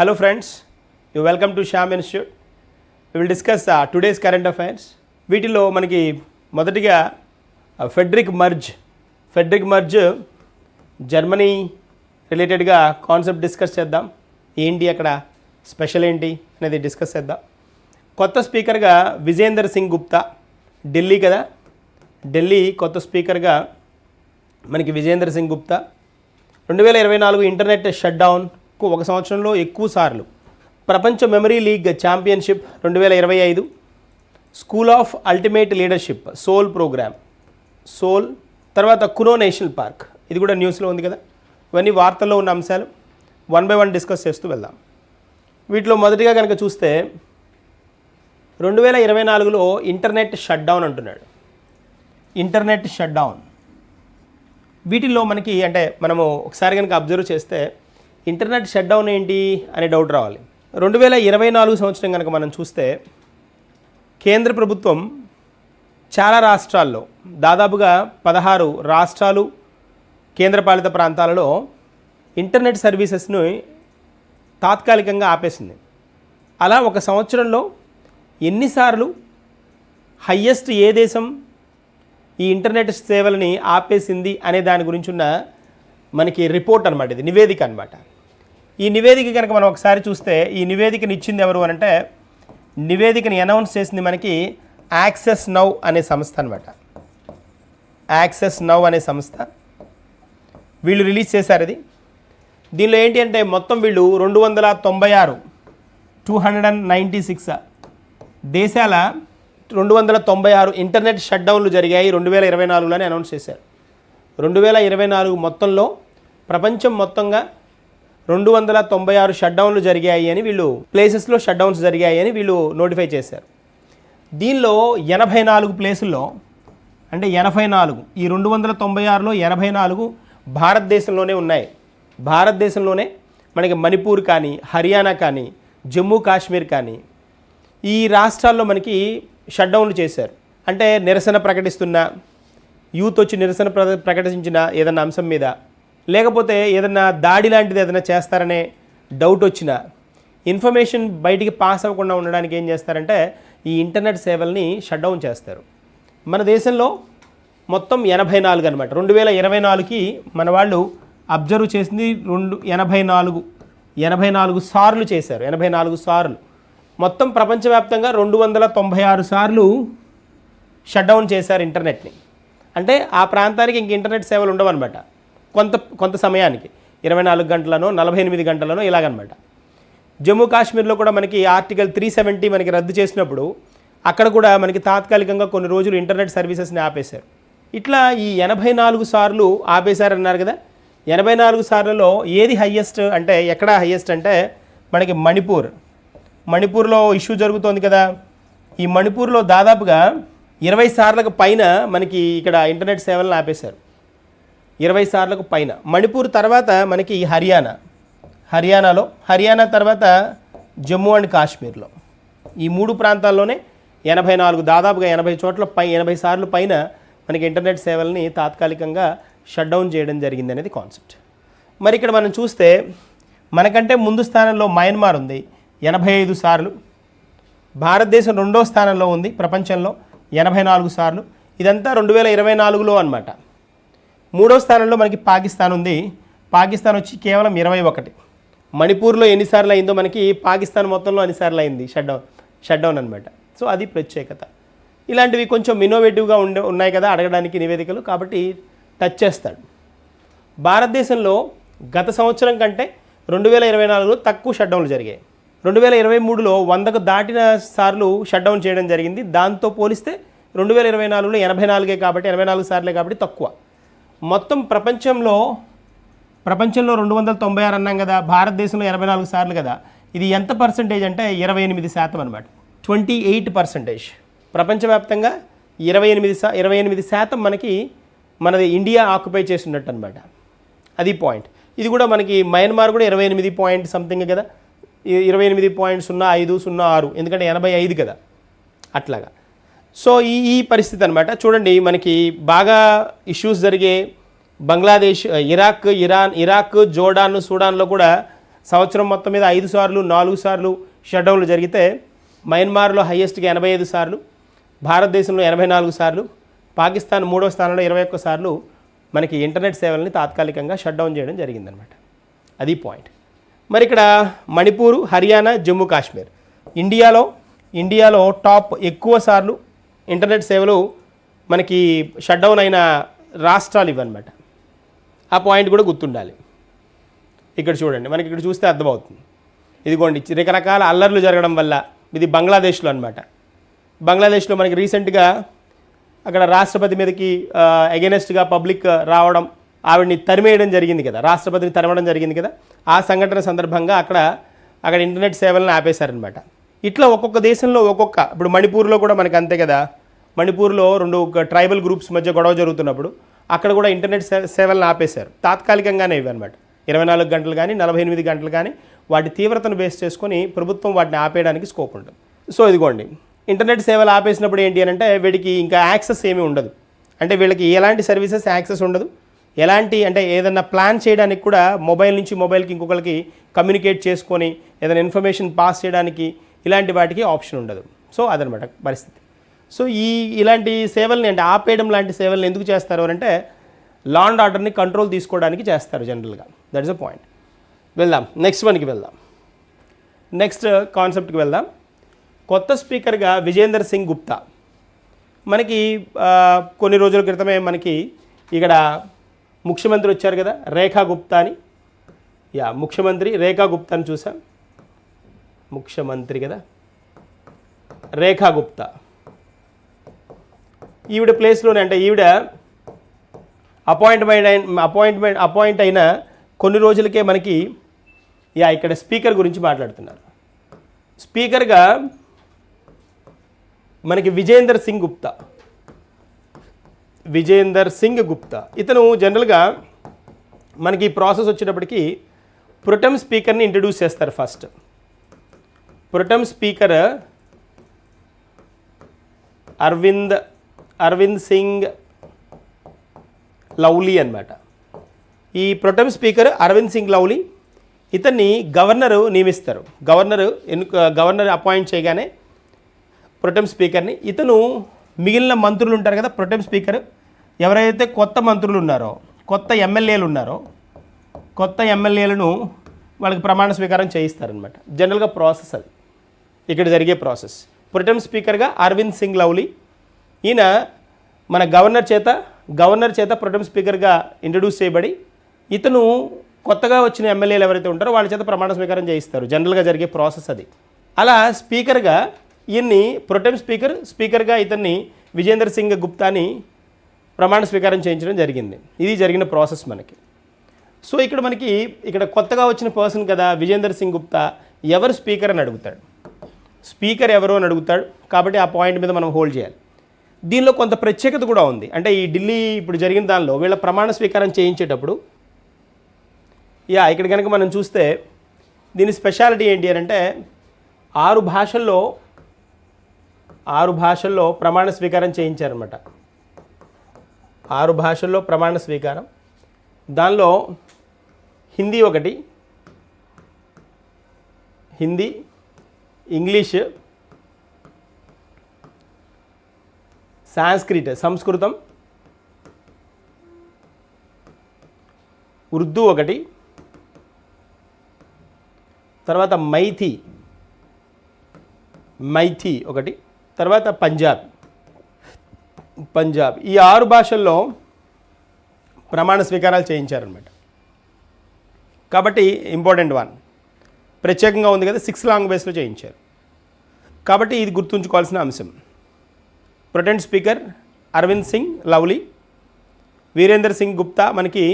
Hello friends, you welcome to Sham Institute. We will discuss uh, today's current affairs. వీటిలో మనకి మొదటిగా Friedrich Merz Friedrich Merz Germany రిలేటెడ్గా concept discuss చేద్దాం. ఏంటి అక్కడ స్పెషల్ ఏంటి అనేది డిస్కస్ చేద్దాం. కొత్త స్పీకర్గా విజేందర్ సింగ్ గుప్తా. ఢిల్లీ కదా? ఢిల్లీ కొత్త స్పీకర్గా మనకి విజేందర్ సింగ్ గుప్తా. రెండు వేల ఇరవై నాలుగు ఇంటర్నెట్ షట్ డౌన్ ఎక్కువ ఒక సంవత్సరంలో ఎక్కువ సార్లు. ప్రపంచ మెమరీ లీగ్ ఛాంపియన్షిప్ రెండు వేల ఇరవై ఐదు. School of ultimate leadership SOUL programme. SOUL తర్వాత కునో నేషనల్ పార్క్. ఇది కూడా న్యూస్లో ఉంది కదా. ఇవన్నీ వార్తల్లో ఉన్న అంశాలు. వన్ బై వన్ డిస్కస్ చేస్తూ వెళ్దాం. వీటిలో మొదటిగా కనుక చూస్తే రెండు వేల ఇరవై నాలుగులో ఇంటర్నెట్ షట్ డౌన్ అంటున్నాడు. Internet shut down. వీటిల్లో మనకి అంటే మనము ఒకసారి కనుక అబ్జర్వ్ చేస్తే ఇంటర్నెట్ షట్ డౌన్ ఏంటి అనే డౌట్ రావాలి. రెండు వేల ఇరవై నాలుగు సంవత్సరం కనుక మనం చూస్తే కేంద్ర ప్రభుత్వం చాలా రాష్ట్రాల్లో దాదాపుగా పదహారు రాష్ట్రాలు కేంద్రపాలిత ప్రాంతాలలో ఇంటర్నెట్ సర్వీసెస్ను తాత్కాలికంగా ఆపేసింది. అలా ఒక సంవత్సరంలో ఎన్నిసార్లు హయ్యెస్ట్ ఏ దేశం ఈ ఇంటర్నెట్ సేవలని ఆపేసింది అనే దాని గురించి ఉన్న మనకి రిపోర్ట్ అనమాట ఇది నివేదిక అనమాట ఈ నివేదిక కనుక మనం ఒకసారి చూస్తే ఈ నివేదికని ఇచ్చింది ఎవరు అని అంటే నివేదికని అనౌన్స్ చేసింది మనకి యాక్సెస్ నౌ అనే సంస్థ అనమాట యాక్సెస్ నౌ అనే సంస్థ. వీళ్ళు రిలీజ్ చేశారు అది. దీనిలో ఏంటి అంటే మొత్తం వీళ్ళు రెండు వందల తొంభై ఆరు two hundred and ninety six దేశాల రెండు వందల తొంభై ఆరు ఇంటర్నెట్ షట్డౌన్లు జరిగాయి రెండు వేల ఇరవై నాలుగులోనే అనౌన్స్ చేశారు. రెండు వేల ఇరవై నాలుగు మొత్తంలో ప్రపంచం మొత్తంగా రెండు వందల తొంభై ఆరు షట్డౌన్లు జరిగాయి అని వీళ్ళు ప్లేసెస్లో షట్డౌన్స్ జరిగాయి అని వీళ్ళు నోటిఫై చేశారు. దీనిలో ఎనభై నాలుగు ప్లేసుల్లో అంటే ఎనభై నాలుగు ఈ రెండు వందల తొంభై ఆరులో ఎనభై నాలుగు భారతదేశంలోనే ఉన్నాయి. భారతదేశంలోనే మనకి మణిపూర్ కానీ హర్యానా కానీ జమ్మూ కాశ్మీర్ కానీ ఈ రాష్ట్రాల్లో మనకి షట్డౌన్లు చేశారు. అంటే నిరసన ప్రకటిస్తున్న యూత్ వచ్చి నిరసన ప్ర ప్రకటించిన ఏదన్నా అంశం మీద లేకపోతే ఏదైనా దాడి లాంటిది ఏదైనా చేస్తారనే డౌట్ వచ్చినా ఇన్ఫర్మేషన్ బయటికి పాస్ అవ్వకుండా ఉండడానికి ఏం చేస్తారంటే ఈ ఇంటర్నెట్ సేవల్ని షట్ డౌన్ చేస్తారు. మన దేశంలో మొత్తం ఎనభై నాలుగు అనమాట రెండు వేల ఇరవై నాలుగుకి మన వాళ్ళు అబ్జర్వ్ చేసింది రెండు ఎనభై నాలుగు. ఎనభై నాలుగు సార్లు చేశారు. ఎనభై నాలుగు సార్లు. మొత్తం ప్రపంచవ్యాప్తంగా రెండు వందల తొంభై ఆరు సార్లు షట్ డౌన్ చేశారు ఇంటర్నెట్ని అంటే ఆ ప్రాంతానికి ఇంక ఇంటర్నెట్ సేవలు ఉండవన్నమాట. కొంత కొంత సమయానికి. ఇరవై నాలుగు గంటలనో నలభై ఎనిమిది గంటలనో ఇలాగనమాట. జమ్మూ కాశ్మీర్లో కూడా మనకి ఆర్టికల్ త్రీ సెవెంటీ మనకి రద్దు చేసినప్పుడు అక్కడ కూడా మనకి తాత్కాలికంగా కొన్ని రోజులు ఇంటర్నెట్ సర్వీసెస్ని ఆపేశారు. ఇట్లా ఈ ఎనభై నాలుగు సార్లు ఆపేశారన్నారు కదా? ఎనభై నాలుగు సార్లలో ఏది హయ్యెస్ట్ అంటే ఎక్కడ హయ్యెస్ట్ అంటే మనకి మణిపూర్. మణిపూర్లో ఇష్యూ జరుగుతోంది కదా? ఈ మణిపూర్లో దాదాపుగా ఇరవై సార్లకు పైన మనకి ఇక్కడ ఇంటర్నెట్ సేవలను ఆపేశారు. ఇరవై సార్లకు పైన. మణిపూర్ తర్వాత మనకి హర్యానా. హర్యానాలో హర్యానా తర్వాత జమ్మూ అండ్ కాశ్మీర్లో. ఈ మూడు ప్రాంతాల్లోనే ఎనభై నాలుగు దాదాపుగా ఎనభై చోట్ల పై ఎనభై సార్లు పైన మనకి ఇంటర్నెట్ సేవల్ని తాత్కాలికంగా షట్ డౌన్ చేయడం జరిగింది అనేది కాన్సెప్ట్. మరి ఇక్కడ మనం చూస్తే మనకంటే ముందు స్థానంలో మయన్మార్ ఉంది ఎనభై ఐదు సార్లు. భారతదేశం రెండో స్థానంలో ఉంది ప్రపంచంలో ఎనభై నాలుగు సార్లు. ఇదంతా రెండు వేల ఇరవై నాలుగులో అనమాట మూడో స్థానంలో మనకి పాకిస్తాన్ ఉంది. పాకిస్తాన్ వచ్చి కేవలం ఇరవై ఒకటి. మణిపూర్లో ఎన్నిసార్లు అయిందో మనకి పాకిస్తాన్ మొత్తంలో అన్నిసార్లు అయింది షట్డౌన్ షట్డౌన్ అనమాట సో అది ప్రత్యేకత. ఇలాంటివి కొంచెం ఇన్నోవేటివ్గా ఉండే ఉన్నాయి కదా అడగడానికి నివేదికలు కాబట్టి టచ్ చేస్తాడు. భారతదేశంలో గత సంవత్సరం కంటే రెండు వేల ఇరవై నాలుగులో తక్కువ షట్డౌన్లు జరిగాయి. రెండు వేల ఇరవై మూడులో వందకు దాటిన సార్లు షట్డౌన్ చేయడం జరిగింది. దాంతో పోలిస్తే రెండు వేల ఇరవై నాలుగులో ఎనభై నాలుగే కాబట్టి ఎనభై నాలుగు సార్లే కాబట్టి తక్కువ. మొత్తం ప్రపంచంలో ప్రపంచంలో రెండు వందల తొంభై ఆరు అన్నాం కదా భారతదేశంలో ఎనభై నాలుగు సార్లు కదా. ఇది ఎంత పర్సంటేజ్ అంటే ఇరవై ఎనిమిది శాతం అనమాట ట్వంటీ ఎయిట్ పర్సంటేజ్ ప్రపంచవ్యాప్తంగా ఇరవై ఎనిమిది శా ఇరవై ఎనిమిది శాతం మనకి మనది ఇండియా ఆక్యుపై చేస్తున్నట్టు అనమాట అది పాయింట్ ఇది కూడా మనకి మయన్మార్ కూడా ఇరవై ఎనిమిది పాయింట్ సంథింగ్ కదా. ఇరవై ఎనిమిది పాయింట్ సున్నా ఐదు సున్నా ఆరు ఎందుకంటే ఎనభై ఐదు కదా. అట్లాగా. సో ఈ ఈ పరిస్థితి అనమాట చూడండి మనకి బాగా ఇష్యూస్ జరిగే Bangladesh Iraq Iran Iraq Jordan సూడాన్లో కూడా సంవత్సరం మొత్తం మీద ఐదు సార్లు నాలుగు సార్లు షట్డౌన్లు జరిగితే మయన్మార్లో హయ్యెస్ట్గా ఎనభై ఐదు సార్లు భారతదేశంలో ఎనభై నాలుగు సార్లు పాకిస్తాన్ మూడో స్థానంలో ఇరవై ఒక్క సార్లు మనకి ఇంటర్నెట్ సేవల్ని తాత్కాలికంగా షట్డౌన్ చేయడం జరిగిందనమాట అది పాయింట్ మరి ఇక్కడ మణిపూరు హర్యానా జమ్మూ కాశ్మీర్. ఇండియాలో ఇండియాలో టాప్ ఎక్కువ సార్లు ఇంటర్నెట్ సేవలు మనకి షట్డౌన్ అయిన రాష్ట్రాలు ఇవన్నమాట ఆ పాయింట్ కూడా గుర్తుండాలి. ఇక్కడ చూడండి మనకి ఇక్కడ చూస్తే అర్థమవుతుంది. ఇదిగోండి రకరకాల అల్లర్లు జరగడం వల్ల ఇది బంగ్లాదేశ్లో అనమాట బంగ్లాదేశ్లో మనకి రీసెంట్గా అక్కడ రాష్ట్రపతి మీదకి అగెనెస్ట్గా పబ్లిక్ రావడం ఆవిడని తరిమేయడం జరిగింది కదా రాష్ట్రపతిని తరమడం జరిగింది కదా ఆ సంఘటన సందర్భంగా అక్కడ అక్కడ ఇంటర్నెట్ సేవలను ఆపేశారనమాట ఇట్లా ఒక్కొక్క దేశంలో ఒక్కొక్క ఇప్పుడు మణిపూర్లో కూడా మనకు అంతే కదా. మణిపూర్లో రెండు ట్రైబల్ గ్రూప్స్ మధ్య గొడవ జరుగుతున్నప్పుడు అక్కడ కూడా ఇంటర్నెట్ సేవలను ఆపేశారు. తాత్కాలికంగానే ఇవి అనమాట ఇరవై నాలుగు గంటలు కానీ నలభై ఎనిమిది గంటలు కానీ వాటి తీవ్రతను బేస్ చేసుకొని ప్రభుత్వం వాటిని ఆపేయడానికి స్కోప్ ఉంటుంది. సో ఇదిగోండి ఇంటర్నెట్ సేవలు ఆపేసినప్పుడు ఏంటి అని అంటే వీడికి ఇంకా యాక్సెస్ ఏమీ ఉండదు. అంటే వీళ్ళకి ఎలాంటి సర్వీసెస్ యాక్సెస్ ఉండదు. ఎలాంటి అంటే ఏదన్నా ప్లాన్ చేయడానికి కూడా మొబైల్ నుంచి మొబైల్కి ఇంకొకరికి కమ్యూనికేట్ చేసుకొని ఏదైనా ఇన్ఫర్మేషన్ పాస్ చేయడానికి ఇలాంటి వాటికి ఆప్షన్ ఉండదు. సో అదనమాట పరిస్థితి. సో ఈ ఇలాంటి సేవల్ని అంటే ఆపేయడం లాంటి సేవల్ని ఎందుకు చేస్తారు అంటే లా అండ్ ఆర్డర్ని కంట్రోల్ తీసుకోవడానికి చేస్తారు జనరల్గా. దట్ ఇస్ అ పాయింట్ వెళ్దాం. నెక్స్ట్ వన్కి వెళ్దాం. నెక్స్ట్ కాన్సెప్ట్కి వెళ్దాం. కొత్త స్పీకర్గా విజేందర్ సింగ్ గుప్తా. మనకి కొన్ని రోజుల క్రితమే మనకి ఇక్కడ ముఖ్యమంత్రి వచ్చారు కదా రేఖా గుప్తా అని యా ముఖ్యమంత్రి రేఖా గుప్తాని చూసాం. ముఖ్యమంత్రి కదా. రేఖా గుప్తా. ఈవిడ ప్లేస్లోనే అంటే ఈవిడ అపాయింట్మెంట్ అయిన అపాయింట్మెంట్ అపాయింట్ అయిన కొన్ని రోజులకే మనకి యా ఇక్కడ స్పీకర్ గురించి మాట్లాడుతున్నారు. స్పీకర్గా మనకి విజేందర్ సింగ్ గుప్తా. విజేందర్ సింగ్ గుప్తా. ఇతను జనరల్గా మనకి ఈ ప్రాసెస్ వచ్చేటప్పటికి ప్రొటెమ్ స్పీకర్ని ఇంట్రడ్యూస్ చేస్తారు first. Pro tem speaker Arvind Arvind Singh Lovely అన్నమాట. ఈ pro tem speaker Arvind Singh Lovely ఇతన్ని గవర్నరు నియమిస్తారు. గవర్నరు ఎన్నుక గవర్నర్ అపాయింట్ చేయగానే ప్రొటెమ్ స్పీకర్ని ఇతను మిగిలిన మంత్రులు ఉంటారు కదా ప్రొటెమ్ స్పీకర్ ఎవరైతే కొత్త మంత్రులు ఉన్నారో కొత్త ఎమ్మెల్యేలు ఉన్నారో కొత్త ఎమ్మెల్యేలను వాళ్ళకి ప్రమాణ స్వీకారం చేయిస్తారనమాట జనరల్గా ప్రాసెస్ అది. ఇక్కడ జరిగే ప్రాసెస్. ప్రొటెమ్ స్పీకర్గా అరవింద్ సింగ్ లవ్లీ ఈయన మన గవర్నర్ చేత గవర్నర్ చేత ప్రొటెమ్ స్పీకర్గా ఇంట్రడ్యూస్ చేయబడి ఇతను కొత్తగా వచ్చిన ఎమ్మెల్యేలు ఎవరైతే ఉంటారో వాళ్ళ చేత ప్రమాణ స్వీకారం చేయిస్తారు. జనరల్గా జరిగే ప్రాసెస్ అది. అలా స్పీకర్గా ఈయన్ని ప్రొటెమ్ స్పీకర్ స్పీకర్గా ఇతన్ని విజేందర్ సింగ్ గుప్తాని ప్రమాణ స్వీకారం చేయించడం జరిగింది. ఇది జరిగిన ప్రాసెస్ మనకి. సో ఇక్కడ మనకి ఇక్కడ కొత్తగా వచ్చిన పర్సన్ కదా విజేందర్ సింగ్ గుప్తా ఎవరు స్పీకర్ అని అడుగుతాడు? స్పీకర్ ఎవరు అని అడుగుతాడు. కాబట్టి ఆ పాయింట్ మీద మనం హోల్డ్ చేయాలి. దీనిలో కొంత ప్రత్యేకత కూడా ఉంది. అంటే ఈ ఢిల్లీ ఇప్పుడు జరిగిన దానిలో వీళ్ళ ప్రమాణ స్వీకారం చేయించేటప్పుడు యా ఇక్కడ కనుక మనం చూస్తే దీని స్పెషాలిటీ ఏంటి అని అంటే ఆరు భాషల్లో ఆరు భాషల్లో ప్రమాణ స్వీకారం చేయించారనమాట ఆరు భాషల్లో ప్రమాణ స్వీకారం. దానిలో హిందీ ఒకటి హిందీ ఇంగ్లీష్ సాంస్క్రిట్ సంస్కృతం ఉర్దూ ఒకటి తర్వాత మైథి మైథి ఒకటి తర్వాత పంజాబ్ పంజాబ్. ఈ ఆరు భాషల్లో ప్రమాణ స్వీకారాలు చేయించారనమాట కాబట్టి ఇంపార్టెంట్ వన్. ప్రత్యేకంగా ఉంది కదా సిక్స్ లాంగ్వేజ్లో చేయించారు. కాబట్టి ఇది గుర్తుంచుకోవాల్సిన అంశం. Pro tem speaker Arvind Singh Lovely Virender Singh Gupta మనకి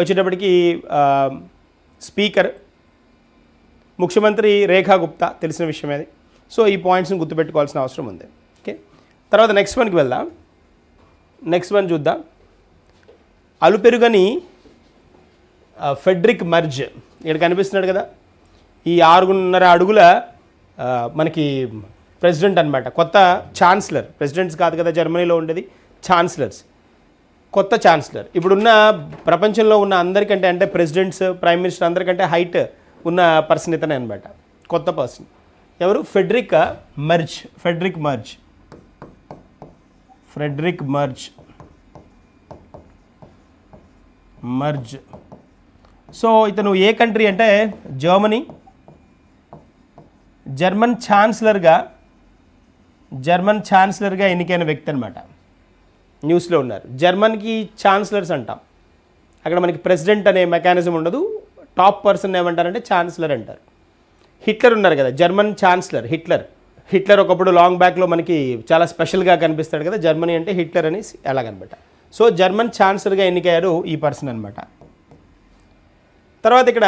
వచ్చేటప్పటికి స్పీకర్ ముఖ్యమంత్రి రేఖా గుప్తా తెలిసిన విషయం అది. సో ఈ పాయింట్స్ని గుర్తుపెట్టుకోవాల్సిన అవసరం ఉంది. ఓకే? తర్వాత నెక్స్ట్ వన్కి వెళ్దాం. నెక్స్ట్ వన్ చూద్దాం. అలుపెరుగని ఫెడ్రిక్ మర్జ్ ఇక్కడ కనిపిస్తున్నాడు కదా? ఈ ఆరుగున్నర అడుగుల మనకి ప్రెసిడెంట్ అనమాట కొత్త ఛాన్సలర్. ప్రెసిడెంట్స్ కాదు కదా జర్మనీలో ఉండేది ఛాన్సలర్స్. కొత్త ఛాన్సలర్. ఇప్పుడున్న ప్రపంచంలో ఉన్న అందరికంటే అంటే ప్రెసిడెంట్స్ ప్రైమ్ మినిస్టర్ అందరికంటే హైట్ ఉన్న పర్సన్ ఇతనే అనమాట కొత్త పర్సన్. ఎవరు? Friedrich Merz. Friedrich Merz. Friedrich Merz. Merz. So ఇతను ఏ కంట్రీ అంటే జర్మనీ. జర్మన్ ఛాన్సలర్గా జర్మన్ ఛాన్సలర్గా ఎన్నికైన వ్యక్తి అనమాట న్యూస్లో ఉన్నారు. జర్మన్కి ఛాన్సలర్స్ అంటాం. అక్కడ మనకి ప్రెసిడెంట్ అనే మెకానిజం ఉండదు. టాప్ పర్సన్ ఏమంటారంటే ఛాన్సలర్ అంటారు. హిట్లర్ ఉన్నారు కదా జర్మన్ ఛాన్సలర్ హిట్లర్. హిట్లర్ ఒకప్పుడు లాంగ్ బ్యాక్లో మనకి చాలా స్పెషల్గా కనిపిస్తాడు కదా జర్మనీ అంటే హిట్లర్ అని అలాగనమాట సో జర్మన్ ఛాన్సలర్గా ఎన్నికయ్యారు ఈ పర్సన్ అనమాట తర్వాత ఇక్కడ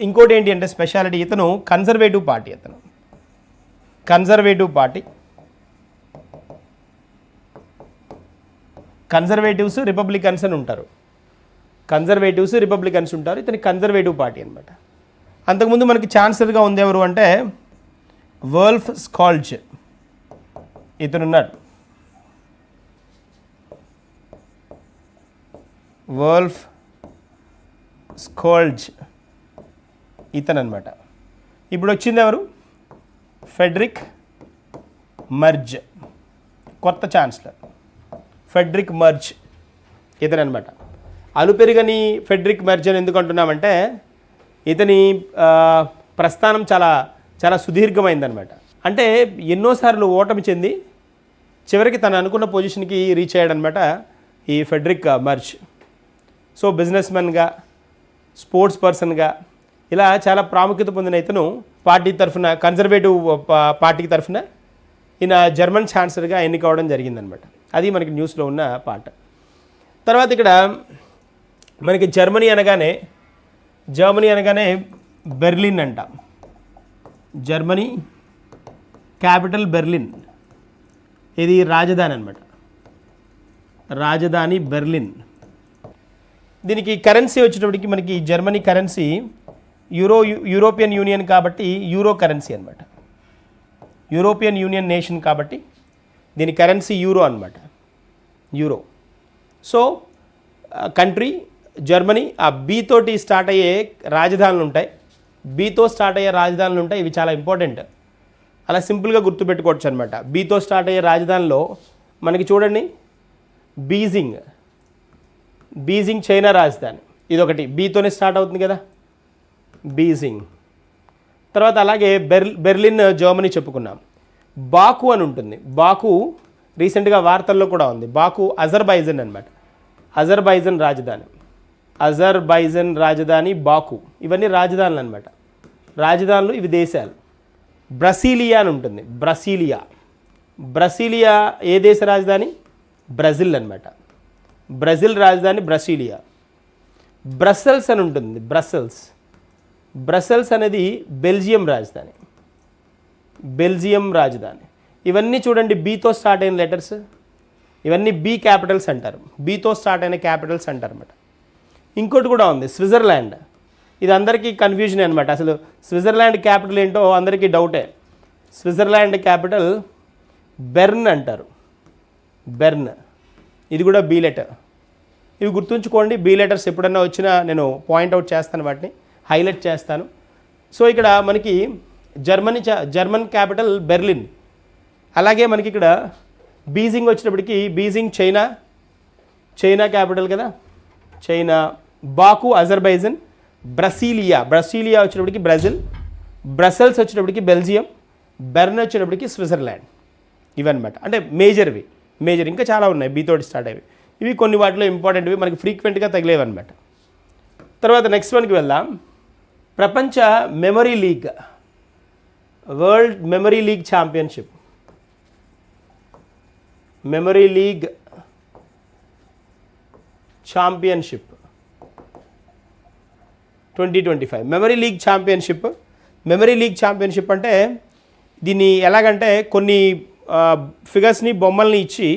ఇంకోటి ఏంటి అంటే స్పెషాలిటీ ఇతను కన్జర్వేటివ్ పార్టీ ఇతను కన్జర్వేటివ్ పార్టీ. కన్జర్వేటివ్స్ రిపబ్లికన్స్ అని ఉంటారు. కన్జర్వేటివ్స్ రిపబ్లికన్స్ ఉంటారు ఇతని కన్జర్వేటివ్ పార్టీ అనమాట అంతకుముందు మనకి ఛాన్సలర్గా ఉంది ఎవరు అంటే వర్ల్ఫ్ స్కాల్జ్. ఇతనున్నాడు. వర్ల్ఫ్ స్కోల్జ్. ఇతను అనమాట ఇప్పుడు వచ్చింది ఎవరు? ఫెడ్రిక్ మర్జ్ కొత్త ఛాన్సలర్. ఫెడ్రిక్ మర్జ్ ఇతను అనమాట అలుపెరుగని ఫెడ్రిక్ మర్జ్ అని ఎందుకు అంటున్నామంటే ఇతని ప్రస్థానం చాలా చాలా సుదీర్ఘమైందనమాట అంటే ఎన్నోసార్లు ఓటమి చెంది చివరికి తను అనుకున్న పొజిషన్కి రీచ్ అయ్యాడనమాట ఈ ఫెడ్రిక్ మర్జ్. సో బిజినెస్ మెన్గా స్పోర్ట్స్ పర్సన్గా ఇలా చాలా ప్రాముఖ్యత పొందిన ఇతను పార్టీ తరఫున కన్జర్వేటివ్ పార్టీ పార్టీకి తరఫున ఈయన జర్మన్ ఛాన్సలర్గా ఎన్నికవడం జరిగిందనమాట. అది మనకి న్యూస్లో ఉన్న పాట. తర్వాత ఇక్కడ మనకి జర్మనీ అనగానే జర్మనీ అనగానే బెర్లిన్ అంట. జర్మనీ క్యాపిటల్ బెర్లిన్ ఇది రాజధాని అనమాట. రాజధాని బెర్లిన్ దీనికి కరెన్సీ వచ్చేటప్పటికి మనకి Germany currency euro European union కాబట్టి యూరో కరెన్సీ అనమాట యూరోపియన్ యూనియన్ నేషన్ కాబట్టి దీని కరెన్సీ యూరో అనమాట యూరో. సో కంట్రీ జర్మనీ ఆ బీతోటి స్టార్ట్ అయ్యే రాజధానులు ఉంటాయి. బీతో స్టార్ట్ అయ్యే రాజధానులు ఉంటాయి. ఇవి చాలా ఇంపార్టెంట్. అలా సింపుల్గా గుర్తుపెట్టుకోవచ్చు అనమాట బీతో స్టార్ట్ అయ్యే రాజధానిలో మనకి చూడండి. బీజింగ్. బీజింగ్ చైనా రాజధాని. ఇదొకటి. బీతోనే స్టార్ట్ అవుతుంది కదా? బీజింగ్. తర్వాత అలాగే బెర్ బెర్లిన్ జర్మనీ చెప్పుకున్నాం. బాకు అని ఉంటుంది. బాకు రీసెంట్గా వార్తల్లో కూడా ఉంది. బాకు అజర్బైజన్ అనమాట అజర్బైజన్ రాజధాని. అజర్బైజన్ రాజధాని బాకు. ఇవన్నీ రాజధానులు అనమాట రాజధానులు ఇవి దేశాలు. బ్రసీలియా అని ఉంటుంది. బ్రసీలియా. బ్రసీలియా ఏ దేశ రాజధాని? బ్రెజిల్ అనమాట బ్రెజిల్ రాజధాని బ్రసీలియా. బ్రస్సెల్స్ అని ఉంటుంది. బ్రస్సెల్స్. బ్రసెల్స్ అనేది బెల్జియం రాజధాని. బెల్జియం రాజధాని. ఇవన్నీ చూడండి బీతో స్టార్ట్ అయిన లెటర్స్ ఇవన్నీ బీ క్యాపిటల్స్ అంటారు బీతో స్టార్ట్ అయిన క్యాపిటల్స్ అంటారు అనమాట ఇంకోటి కూడా ఉంది స్విట్జర్లాండ్ ఇది అందరికీ కన్ఫ్యూజన్ అనమాట అసలు స్విట్జర్లాండ్ క్యాపిటల్ ఏంటో అందరికీ డౌటే స్విట్జర్లాండ్ క్యాపిటల్ బెర్న్ అంటారు. బెర్న్ ఇది కూడా బీ లెటర్ ఇవి గుర్తుంచుకోండి బీ లెటర్స్ ఎప్పుడన్నా వచ్చినా నేను పాయింట్అవుట్ చేస్తాను వాటిని. హైలైట్ చేస్తాను. సో ఇక్కడ మనకి జర్మనీ జర్మన్ క్యాపిటల్ బెర్లిన్. అలాగే మనకి ఇక్కడ బీజింగ్ వచ్చినప్పటికీ బీజింగ్ చైనా చైనా క్యాపిటల్ కదా? China Baku Azerbaijan Brasilia. Brasilia వచ్చినప్పటికి బ్రెజిల్ బ్రసెల్స్ వచ్చినప్పటికి బెల్జియం బెర్న్ వచ్చినప్పటికి స్విట్జర్లాండ్. ఇవన్నమాట. అంటే మేజర్వి మేజర్ ఇంకా చాలా ఉన్నాయి బీతోటి స్టార్ట్ అయ్యి ఇవి కొన్ని వాటిలో ఇంపార్టెంట్వి మనకి ఫ్రీక్వెంట్గా తగిలేవి అనమాట తర్వాత నెక్స్ట్ వన్కి వెళ్దాం. ప్రపంచ memory league world memory league championship. Memory league championship twenty twenty five. Memory league championship. Memory league championship అంటే దీన్ని ఎలాగంటే కొన్ని ఫిగర్స్ని బొమ్మల్ని ఇచ్చి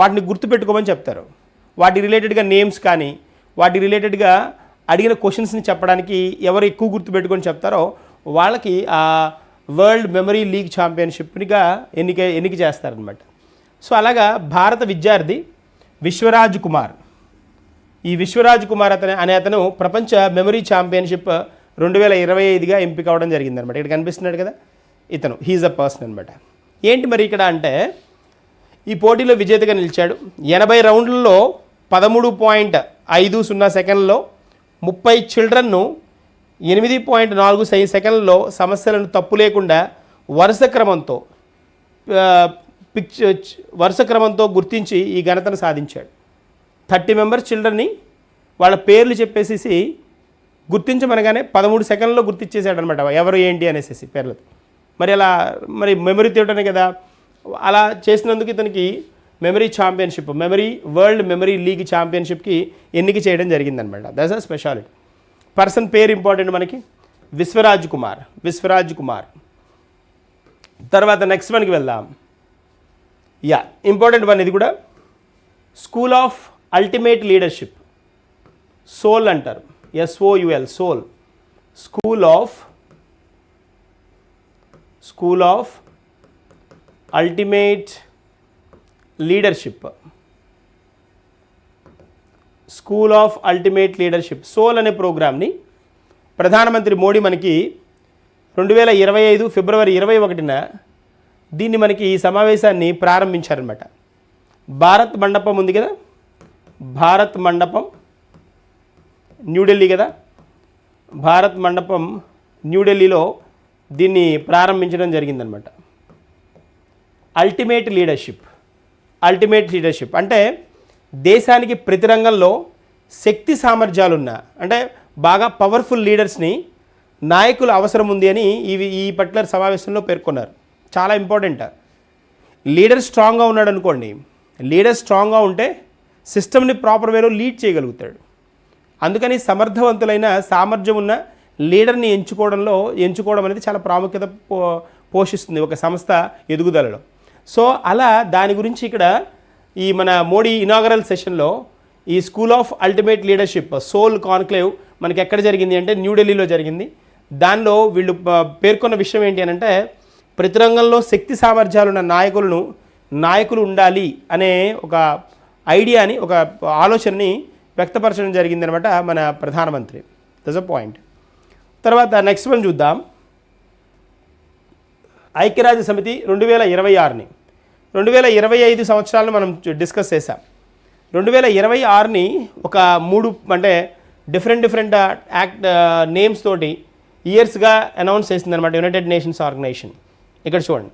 వాటిని గుర్తుపెట్టుకోమని చెప్తారు. వాటి రిలేటెడ్గా నేమ్స్ కానీ వాటి రిలేటెడ్గా అడిగిన క్వశ్చన్స్ని చెప్పడానికి ఎవరు ఎక్కువ గుర్తుపెట్టుకొని చెప్తారో వాళ్ళకి ఆ వరల్డ్ మెమరీ లీగ్ ఛాంపియన్షిప్నిగా ఎన్నిక ఎన్నిక చేస్తారనమాట సో అలాగా భారత విద్యార్థి విశ్వరాజ్ కుమార్. ఈ విశ్వరాజ్ కుమార్ అతని అనే అతను ప్రపంచ మెమరీ ఛాంపియన్షిప్ రెండు వేల ఇరవై ఐదుగా ఎంపిక అవడం జరిగిందనమాట ఇక్కడ కనిపిస్తున్నాడు కదా? ఇతను హీజ్ అ పర్సన్ అనమాట ఏంటి మరి ఇక్కడ అంటే ఈ పోటీలో విజేతగా నిలిచాడు. ఎనభై రౌండ్లలో పదమూడు పాయింట్ ఐదు సున్నా సెకండ్లో ముప్పై చిల్డ్రన్ను ఎనిమిది పాయింట్ నాలుగు సై సెకండ్లలో సమస్యలను తప్పు లేకుండా వరుస క్రమంతో పిక్చర్ వరుస క్రమంతో గుర్తించి ఈ ఘనతను సాధించాడు. థర్టీ మెంబర్స్ చిల్డ్రన్ని వాళ్ళ పేర్లు చెప్పేసేసి గుర్తించమనగానే పదమూడు సెకండ్లో గుర్తించేసాడు అనమాట ఎవరు ఏంటి అనేసి పేర్లతో. మరి అలా మరి మెమరీ తీయటమే కదా. అలా చేసినందుకు ఇతనికి memory championship memory world memory league ఛాంపియన్షిప్కి ఎన్నిక చేయడం జరిగిందనమాట దట్స్ అ స్పెషాలిటీ పర్సన్ పేరు ఇంపార్టెంట్ మనకి? విశ్వరాజ్ కుమార్. విశ్వరాజ్ కుమార్. తర్వాత నెక్స్ట్ వన్కి వెళ్దాం. యా ఇంపార్టెంట్ వన్ ఇది కూడా. School of ultimate leadership SOUL అంటారు. S O U L SOUL school of school of ultimate leadership school of ultimate leadership SOUL అనే ప్రోగ్రామ్ని ప్రధానమంత్రి మోడీ మనకి రెండు వేల ఇరవై ఐదు ఫిబ్రవరి ఇరవై ఒకటిన దీన్ని మనకి ఈ సమావేశాన్ని ప్రారంభించారనమాట భారత్ మండపం ఉంది కదా? భారత్ మండపం న్యూఢిల్లీ కదా? భారత్ మండపం న్యూఢిల్లీలో దీన్ని ప్రారంభించడం జరిగిందనమాట అల్టిమేట్ లీడర్షిప్ అల్టిమేట్ లీడర్షిప్. అంటే దేశానికి ప్రతి రంగంలో శక్తి సామర్థ్యాలున్న అంటే బాగా పవర్ఫుల్ లీడర్స్ని నాయకుల అవసరం ఉంది అని ఇవి ఈ పర్టికులర్ సమావేశంలో పేర్కొన్నారు. చాలా ఇంపార్టెంట్. లీడర్ స్ట్రాంగ్గా ఉన్నాడు అనుకోండి లీడర్ స్ట్రాంగ్గా ఉంటే సిస్టమ్ని ప్రాపర్ వేలో లీడ్ చేయగలుగుతాడు. అందుకని సమర్థవంతులైన సామర్థ్యం ఉన్న లీడర్ని ఎంచుకోవడంలో ఎంచుకోవడం అనేది చాలా ప్రాముఖ్యత పో పోషిస్తుంది ఒక సంస్థ ఎదుగుదలలో. సో అలా దాని గురించి ఇక్కడ ఈ మన మోడీ ఇనాగరల్ సెషన్లో ఈ school of ultimate leadership SOUL conclave మనకి ఎక్కడ జరిగింది అంటే న్యూఢిల్లీలో జరిగింది. దానిలో వీళ్ళు పేర్కొన్న విషయం ఏంటి అని అంటే ప్రతి రంగంలో శక్తి సామర్థ్యాలు ఉన్న నాయకులను నాయకులు ఉండాలి అనే ఒక ఐడియాని ఒక ఆలోచనని వ్యక్తపరచడం జరిగిందనమాట మన ప్రధానమంత్రి. దస్ అ పాయింట్ తర్వాత నెక్స్ట్ వన్ చూద్దాం. ఐక్యరాజ్య సమితి రెండు వేల ఇరవై ఆరుని. రెండు వేల ఇరవై ఐదు సంవత్సరాలను మనం డిస్కస్ చేసాం రెండు వేల ఇరవై ఆరుని ఒక మూడు అంటే డిఫరెంట్ డిఫరెంట్ యాక్ట్ నేమ్స్ తోటి ఇయర్స్గా అనౌన్స్ చేసింది అనమాట యునైటెడ్ నేషన్స్ ఆర్గనైజేషన్. ఇక్కడ చూడండి.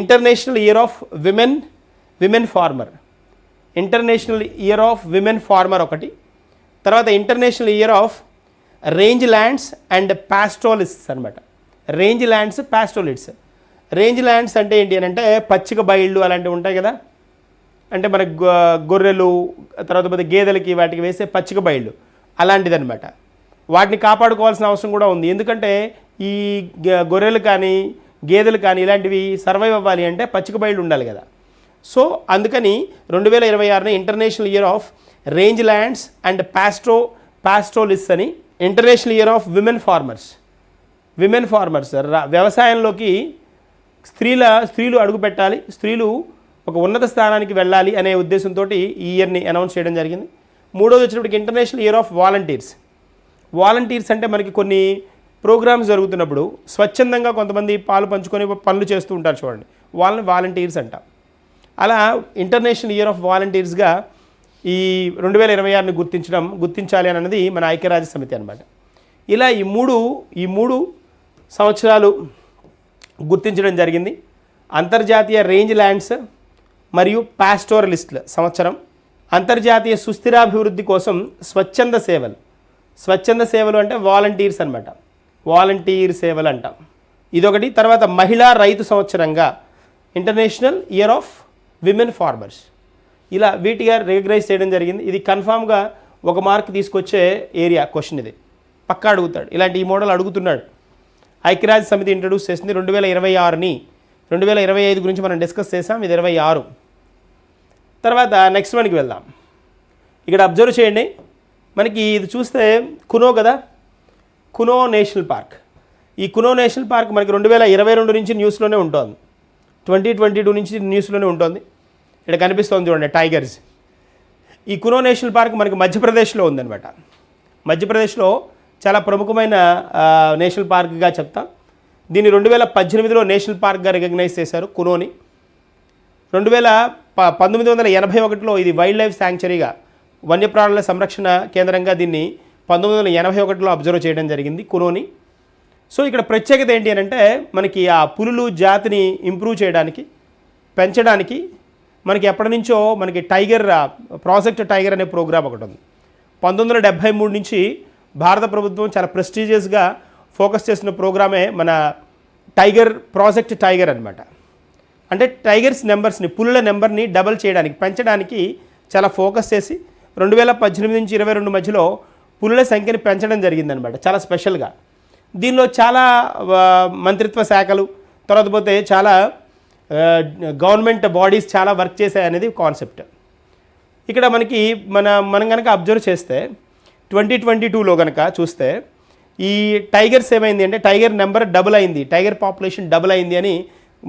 International year of women women farmer. International year of women farmer ఒకటి. తర్వాత international year of rangelands and pastoralists అనమాట rangelands pastoralists rangelands అంటే ఏంటి అని అంటే పచ్చిక బయళ్ళు అలాంటివి ఉంటాయి కదా? అంటే మన గొర్రెలు తర్వాత పోతే గేదెలకి వాటికి వేసే పచ్చిక బయళ్ళు అలాంటిదన్నమాట. వాటిని కాపాడుకోవాల్సిన అవసరం కూడా ఉంది. ఎందుకంటే ఈ గొర్రెలు కానీ గేదెలు కానీ ఇలాంటివి సర్వైవ్ అవ్వాలి అంటే పచ్చిక బయళ్ళు ఉండాలి కదా. సో అందుకని రెండు వేల ఇరవై ఆరున international year of rangelands and pastoral pastoralists అని international year of women farmers. Women farmers వ్యవసాయంలోకి స్త్రీల స్త్రీలు అడుగు పెట్టాలి స్త్రీలు ఒక ఉన్నత స్థానానికి వెళ్ళాలి అనే ఉద్దేశంతో ఈ ఇయర్ని అనౌన్స్ చేయడం జరిగింది. మూడోది వచ్చినప్పటికి international year of volunteers volunteers అంటే మనకి కొన్ని ప్రోగ్రామ్స్ జరుగుతున్నప్పుడు స్వచ్ఛందంగా కొంతమంది పాలు పంచుకొని పనులు చేస్తూ ఉంటారు చూడండి. వాళ్ళని వాలంటీర్స్ అంట. అలా ఇంటర్నేషనల్ ఇయర్ ఆఫ్ వాలంటీర్స్గా ఈ రెండు వేల ఇరవై ఆరుని గుర్తించడం గుర్తించాలి అన్నది మన ఐక్యరాజ్య సమితి అనమాట ఇలా ఈ మూడు ఈ మూడు సంవత్సరాలు గుర్తించడం జరిగింది. అంతర్జాతీయ రేంజ్ ల్యాండ్స్ మరియు పాస్టోరలిస్ట్ల సంవత్సరం. అంతర్జాతీయ సుస్థిరాభివృద్ధి కోసం స్వచ్ఛంద సేవలు. స్వచ్ఛంద సేవలు అంటే వాలంటీర్స్ అనమాట వాలంటీర్ సేవలు అంటాం. ఇదొకటి. తర్వాత మహిళా రైతు సంవత్సరంగా international year of women farmers. ఇలా వీటిగా రికగ్నైజ్ చేయడం జరిగింది. ఇది కన్ఫామ్గా ఒక మార్క్ తీసుకొచ్చే ఏరియా క్వశ్చన్ ఇది. పక్కా అడుగుతాడు. ఇలాంటి ఈ మోడల్ అడుగుతున్నాడు. ఐక్యరాజ్య సమితి ఇంట్రడ్యూస్ చేసింది రెండు వేల ఇరవై ఆరుని. రెండు వేల ఇరవై ఐదు గురించి మనం డిస్కస్ చేసాం ఇది ఇరవై ఆరు. తర్వాత నెక్స్ట్ వన్కి వెళ్దాం. ఇక్కడ అబ్జర్వ్ చేయండి. మనకి ఇది చూస్తే కునో కదా? కునో నేషనల్ పార్క్ ఈ కునో నేషనల్ పార్క్ మనకి రెండు వేల ఇరవై రెండు నుంచి న్యూస్లోనే ఉంటుంది. ట్వంటీ ట్వంటీ టూ నుంచి న్యూస్లోనే ఉంటుంది. ఇక్కడ కనిపిస్తుంది చూడండి టైగర్స్ ఈ కునో నేషనల్ పార్క్ మనకి మధ్యప్రదేశ్లో ఉందన్నమాట. మధ్యప్రదేశ్లో చాలా ప్రముఖమైన నేషనల్ పార్క్గా చెప్తాం. దీన్ని రెండు వేల పద్దెనిమిదిలో నేషనల్ పార్క్గా రికగ్నైజ్ చేశారు కునోని. రెండు వేల ప పంతొమ్మిది వందల ఎనభై ఒకటిలో ఇది వైల్డ్ లైఫ్ శాంక్చరీగా వన్యప్రాణుల సంరక్షణ కేంద్రంగా దీన్ని పంతొమ్మిది వందల ఎనభై ఒకటిలో అబ్జర్వ్ చేయడం జరిగింది కునోని. సో ఇక్కడ ప్రత్యేకత ఏంటి అని అంటే మనకి ఆ పులులు జాతిని ఇంప్రూవ్ చేయడానికి పెంచడానికి మనకి ఎప్పటి నుంచో మనకి టైగర్ ప్రాజెక్ట్ టైగర్ అనే ప్రోగ్రామ్ ఒకటి ఉంది. పంతొమ్మిది వందల డెబ్భై మూడు నుంచి భారత ప్రభుత్వం చాలా ప్రెస్టీజియస్గా ఫోకస్ చేసిన ప్రోగ్రామే మన టైగర్ ప్రాజెక్ట్ టైగర్ అన్నమాట. అంటే టైగర్స్ నెంబర్స్ని పులుల నెంబర్ని డబల్ చేయడానికి పెంచడానికి చాలా ఫోకస్ చేసి రెండు వేల పద్దెనిమిది నుంచి ఇరవై రెండు మధ్యలో పులుల సంఖ్యని పెంచడం జరిగిందనమాట చాలా స్పెషల్గా. దీనిలో చాలా మంత్రిత్వ శాఖలు తర్వాత పోతే చాలా గవర్నమెంట్ బాడీస్ చాలా వర్క్ చేశాయనేది కాన్సెప్ట్. ఇక్కడ మనకి మన మనం కనుక అబ్జర్వ్ చేస్తే ట్వంటీ ట్వంటీ టూలో కనుక చూస్తే ఈ టైగర్స్ ఏమైంది అంటే టైగర్ నెంబర్ డబుల్ అయింది. టైగర్ పాపులేషన్ డబుల్ అయింది అని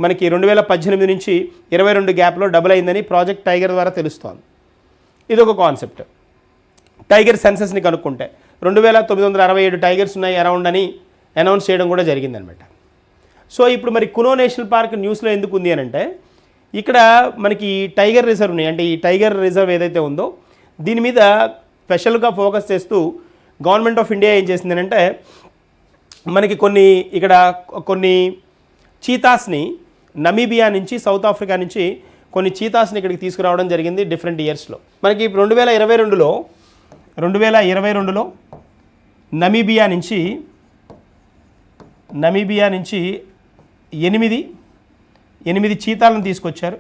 మనకి రెండు వేల పద్దెనిమిది నుంచి ఇరవై రెండు గ్యాప్లో డబుల్ అయిందని ప్రాజెక్ట్ టైగర్ ద్వారా తెలుస్తోంది. ఇది ఒక కాన్సెప్ట్. టైగర్ సెన్సెస్ని కనుక్కుంటే రెండు వేల తొమ్మిది వందల అరవై ఏడు టైగర్స్ ఉన్నాయి అరౌండ్ అని అనౌన్స్ చేయడం కూడా జరిగిందనమాట. సో ఇప్పుడు మరి కునో నేషనల్ పార్క్ న్యూస్లో ఎందుకు ఉంది అని అంటే ఇక్కడ మనకి టైగర్ రిజర్వ్ ఉన్నాయి అంటే ఈ టైగర్ రిజర్వ్ ఏదైతే ఉందో దీని మీద స్పెషల్గా ఫోకస్ చేస్తూ గవర్నమెంట్ ఆఫ్ ఇండియా ఏం చేసింది మనకి కొన్ని ఇక్కడ కొన్ని చీతాస్ని నమీబియా నుంచి సౌత్ ఆఫ్రికా నుంచి కొన్ని చీతాస్ని ఇక్కడికి తీసుకురావడం జరిగింది డిఫరెంట్ ఇయర్స్లో. మనకి రెండు వేల ఇరవై రెండులో రెండు వేల ఇరవై రెండులో నమీబియా నుంచి నమీబియా నుంచి ఎనిమిది ఎనిమిది చీతాలను తీసుకొచ్చారు.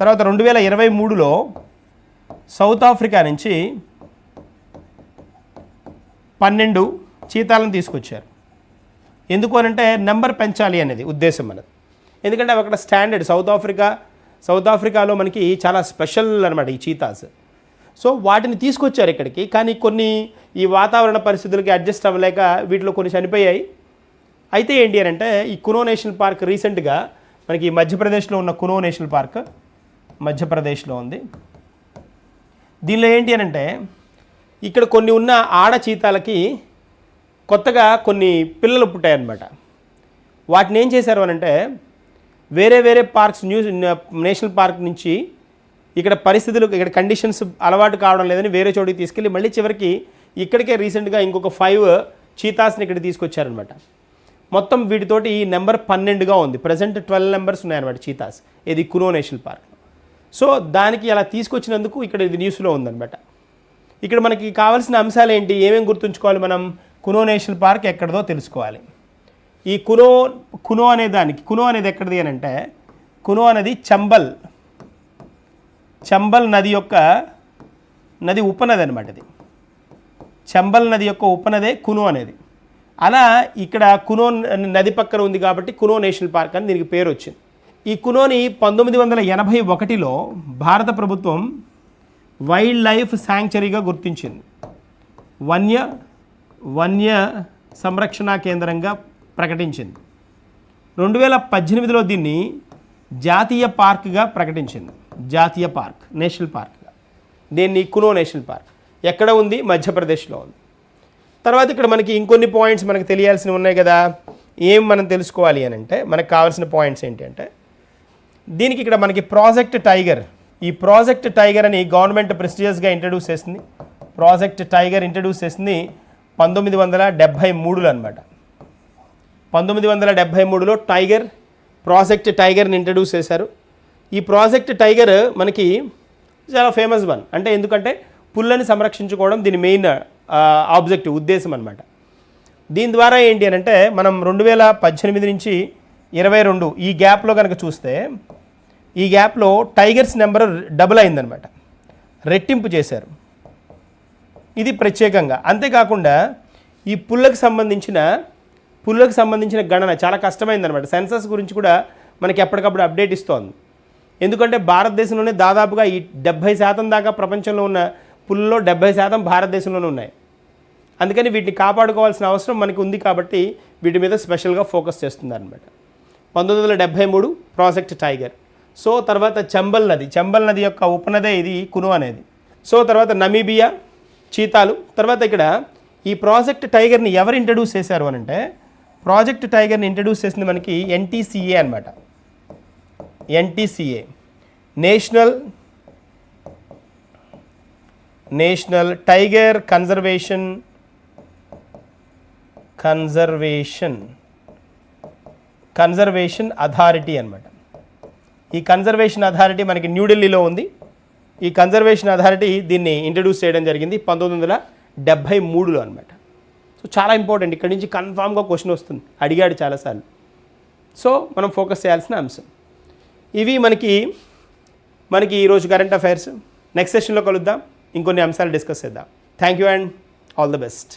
తర్వాత రెండు వేల ఇరవై మూడులో సౌత్ ఆఫ్రికా నుంచి పన్నెండు చీతాలను తీసుకొచ్చారు. ఎందుకు అనంటే నెంబర్ పెంచాలి అనేది ఉద్దేశం మనది ఎందుకంటే అవి అక్కడ స్టాండర్డ్ సౌత్ ఆఫ్రికా సౌత్ ఆఫ్రికాలో మనకి చాలా స్పెషల్ అనమాట ఈ చీతాస్. సో వాటిని తీసుకొచ్చారు ఇక్కడికి కానీ కొన్ని ఈ వాతావరణ పరిస్థితులకి అడ్జస్ట్ అవ్వలేక వీటిలో కొన్ని చనిపోయాయి. అయితే ఏంటి అని అంటే ఈ కునో నేషనల్ పార్క్ రీసెంట్గా మనకి మధ్యప్రదేశ్లో ఉన్న కునో నేషనల్ పార్క్ మధ్యప్రదేశ్లో ఉంది. దీనిలో ఏంటి అని అంటే ఇక్కడ కొన్ని ఉన్న ఆడ చీతాలకి కొత్తగా కొన్ని పిల్లలు పుట్టాయన్నమాట. వాటిని ఏం చేశారు అని అంటే వేరే వేరే పార్క్స్ న్యూస్ నేషనల్ పార్క్ నుంచి ఇక్కడ పరిస్థితులు ఇక్కడ కండిషన్స్ అలవాటు కావడం లేదని వేరే చోటికి తీసుకెళ్ళి మళ్ళీ చివరికి ఇక్కడికే రీసెంట్గా ఇంకొక ఫైవ్ చీతాస్ని ఇక్కడ తీసుకొచ్చారనమాట మొత్తం వీటితోటి ఈ నెంబర్ పన్నెండుగా ఉంది. ప్రజెంట్ ట్వెల్వ్ నెంబర్స్ ఉన్నాయన్నమాట చీతాస్. ఇది కునో నేషనల్ పార్క్. సో దానికి అలా తీసుకొచ్చినందుకు ఇక్కడ ఇది న్యూస్లో ఉందన్నమాట. ఇక్కడ మనకి కావాల్సిన అంశాలు ఏంటి? ఏమేమి గుర్తుంచుకోవాలి మనం? కునో నేషనల్ పార్క్ ఎక్కడదో తెలుసుకోవాలి. ఈ కునో కునో అనే దానికి కునో అనేది ఎక్కడిది అని అంటే కునో అనేది చంబల్. చంబల్ నది యొక్క నది ఉపనది అనమాట ఇది. చంబల్ నది యొక్క ఉపనదే కునో అనేది. అలా ఇక్కడ కునో న- నది పక్కన ఉంది కాబట్టి కునో నేషనల్ పార్క్ అని దీనికి పేరు వచ్చింది ఈ కునోని పంతొమ్మిది వందల ఎనభై ఒకటిలో భారత ప్రభుత్వం వైల్డ్ లైఫ్ శాంక్చరీగా గుర్తించింది. వన్య వన్య సంరక్షణ కేంద్రంగా ప్రకటించింది. రెండు వేల పద్దెనిమిదిలో దీన్ని జాతీయ పార్క్గా ప్రకటించింది. జాతీయ పార్క్ నేషనల్ పార్క్గా. దీన్ని కునో నేషనల్ పార్క్. ఎక్కడ ఉంది? మధ్యప్రదేశ్లో ఉంది. తర్వాత ఇక్కడ మనకి ఇంకొన్ని పాయింట్స్ మనకు తెలియాల్సినవి ఉన్నాయి కదా. ఏం మనం తెలుసుకోవాలి అని అంటే మనకు కావాల్సిన పాయింట్స్ ఏంటి అంటే దీనికి ఇక్కడ మనకి ప్రాజెక్ట్ టైగర్. ఈ ప్రాజెక్ట్ టైగర్ అని గవర్నమెంట్ ప్రెస్టిజియస్గా ఇంట్రడ్యూస్ చేసింది. ప్రాజెక్ట్ టైగర్ ఇంట్రడ్యూస్ చేసింది పంతొమ్మిది వందల డెబ్భై మూడులో అనమాట పంతొమ్మిది వందల డెబ్భై మూడులో టైగర్ ప్రాజెక్ట్ టైగర్ని ఇంట్రడ్యూస్ చేశారు. ఈ ప్రాజెక్ట్ టైగర్ మనకి చాలా ఫేమస్ వన్ అంటే ఎందుకంటే పుల్లని సంరక్షించుకోవడం దీని మెయిన్ ఆబ్జెక్టివ్ ఉద్దేశం అనమాట దీని ద్వారా ఏంటి అని అంటే మనం రెండు వేల పద్దెనిమిది నుంచి ఇరవై రెండు ఈ గ్యాప్లో కనుక చూస్తే ఈ గ్యాప్లో టైగర్స్ నెంబర్ డబుల్ అయిందనమాట. రెట్టింపు చేశారు. ఇది ప్రత్యేకంగా. అంతేకాకుండా ఈ పుల్లకు సంబంధించిన పుల్లకు సంబంధించిన గణన చాలా కష్టమైందనమాట. సెన్సస్ గురించి కూడా మనకి ఎప్పటికప్పుడు అప్డేట్ ఇస్తోంది. ఎందుకంటే భారతదేశంలోనే దాదాపుగా ఈ డెబ్భై శాతం దాకా ప్రపంచంలో ఉన్న పుల్లో డెబ్భై శాతం భారతదేశంలోనే ఉన్నాయి. అందుకని వీటిని కాపాడుకోవాల్సిన అవసరం మనకి ఉంది కాబట్టి వీటి మీద స్పెషల్గా ఫోకస్ చేస్తున్నారు పంతొమ్మిది వందల డెబ్భై మూడు ప్రాజెక్ట్ టైగర్. సో తర్వాత చంబల్ నది చంబల్ నది యొక్క ఉపనదే ఇది కును అనేది. సో తర్వాత నమీబియా చీతాలు తర్వాత ఇక్కడ ఈ ప్రాజెక్ట్ టైగర్ని ఎవరు ఇంట్రడ్యూస్ చేశారు అని అంటే ప్రాజెక్ట్ టైగర్ని ఇంట్రడ్యూస్ చేసింది మనకి ఎన్టీసీఏ అనమాట NTCA national national tiger conservation conservation conservation authority అనమాట ఈ కన్జర్వేషన్ అథారిటీ మనకి న్యూఢిల్లీలో ఉంది. ఈ కన్జర్వేషన్ అథారిటీ దీన్ని ఇంట్రడ్యూస్ చేయడం జరిగింది పంతొమ్మిది వందల డెబ్భై మూడులో అనమాట సో చాలా ఇంపార్టెంట్. ఇక్కడి నుంచి కన్ఫామ్గా క్వశ్చన్ వస్తుంది. అడిగాడు చాలాసార్లు. సో మనం ఫోకస్ చేయాల్సిన అంశం. ఇవి మనకి మనకి ఈరోజు కరెంట్ అఫైర్స్. నెక్స్ట్ సెషన్లో కలుద్దాం. ఇంకొన్ని అంశాలు డిస్కస్ చేద్దాం. Thank you and all the best.